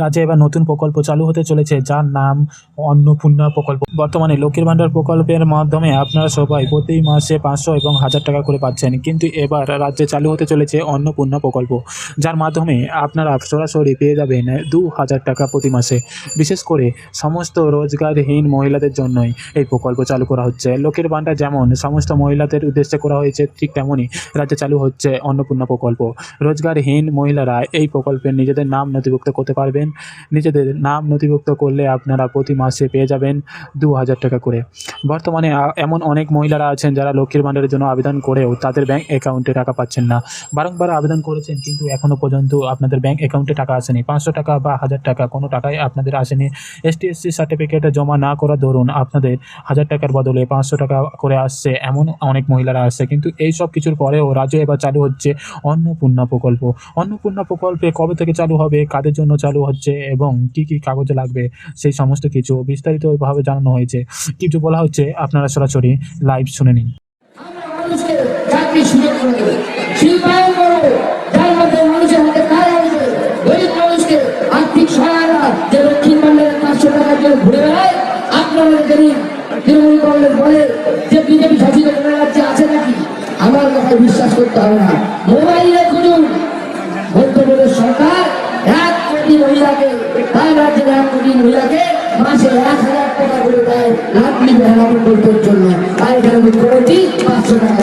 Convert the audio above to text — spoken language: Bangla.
রাজ্যে এবার নতুন প্রকল্প চালু হতে চলেছে, যার নাম অন্নপূর্ণা প্রকল্প। বর্তমানে লক্ষ্মীর ভাণ্ডার প্রকল্পের মাধ্যমে আপনারা সবাই প্রতি মাসে পাঁচশো এবং হাজার টাকা করে পাচ্ছেন। কিন্তু এবার রাজ্যে চালু হতে চলেছে অন্নপূর্ণা প্রকল্প, যার মাধ্যমে আপনারা সরাসরি পেয়ে যাবেন দু হাজার টাকা প্রতি মাসে। বিশেষ করে সমস্ত রোজগারহীন মহিলাদের জন্যই এই প্রকল্প চালু করা হচ্ছে। লক্ষ্মীর ভাণ্ডার যেমন সমস্ত মহিলাদের উদ্দেশ্যে করা হয়েছে, ঠিক তেমনই রাজ্যে চালু হচ্ছে অন্নপূর্ণা প্রকল্প। রোজগারহীন মহিলারা এই প্রকল্পে নিজেদের নাম নথিভুক্ত করতে পারবেন নিজেদের নাম নথিভুক্ত করলে আপনারা প্রতি মাসে পেয়ে যাবেন দু হাজার টাকা করে। বর্তমানে এমন অনেক মহিলারা আছেন যারা লক্ষ্মীর ভাণ্ডারের জন্য আবেদন করেও তাদের ব্যাংক অ্যাকাউন্টে টাকা পাচ্ছেন না। বারংবার আবেদন করেছেন কিন্তু এখনও পর্যন্ত আপনাদের ব্যাংক অ্যাকাউন্টে টাকা আসেনি। পাঁচশো টাকা বা হাজার টাকা কোনো টাকাই আপনাদের আসেনি। এসটি এসসি সার্টিফিকেট জমা না করা ধরুন আপনাদের হাজার টাকার বদলে পাঁচশো টাকা করে আসছে এমন অনেক মহিলারা আসছে। কিন্তু এই সব কিছুর পরেও রাজ্যে এবার চালু হচ্ছে অন্নপূর্ণা প্রকল্প। অন্নপূর্ণা প্রকল্পে কবে থেকে চালু হবে, কাদের জন্য চালু হচ্ছে এবং কি কি কাগজ লাগবে, সেই সমস্ত কিছু বিস্তারিতভাবে জানানো হয়েছে। কিছু বলা হচ্ছে, আপনারা সরাসরি লাইভ শুনে নিন। আমরা মানুষকে চাকরি সুযোগ করে দেবো, শিল্পায়ন করব, যার মাধ্যমে মানুষের হাতে কাজ আসবে। গরিব মানুষকে আর্থিক সহায়তা যে লক্ষ্মীর ভান্ডারের পাঁচশো টাকার জন্য ঘুরে বেড়ায় আপনারা গরিব তৃণমূল কংগ্রেস বলে যে বিজেপি শাসিত কোনো রাজ্যে আছে নাকি? আমার কথা বিশ্বাস করতে হবে না। মোবাইলে খুঁজুন। মধ্যপ্রদেশ সরকার তার রাজ্যের এক কোটি মহিলাকে মাসে এক হাজার টাকা করে দেয়। লাভলি বেহারা প্রকল্পের জন্য। তাই এখানে মুখ্যমন্ত্রী পাঁচশো টাকা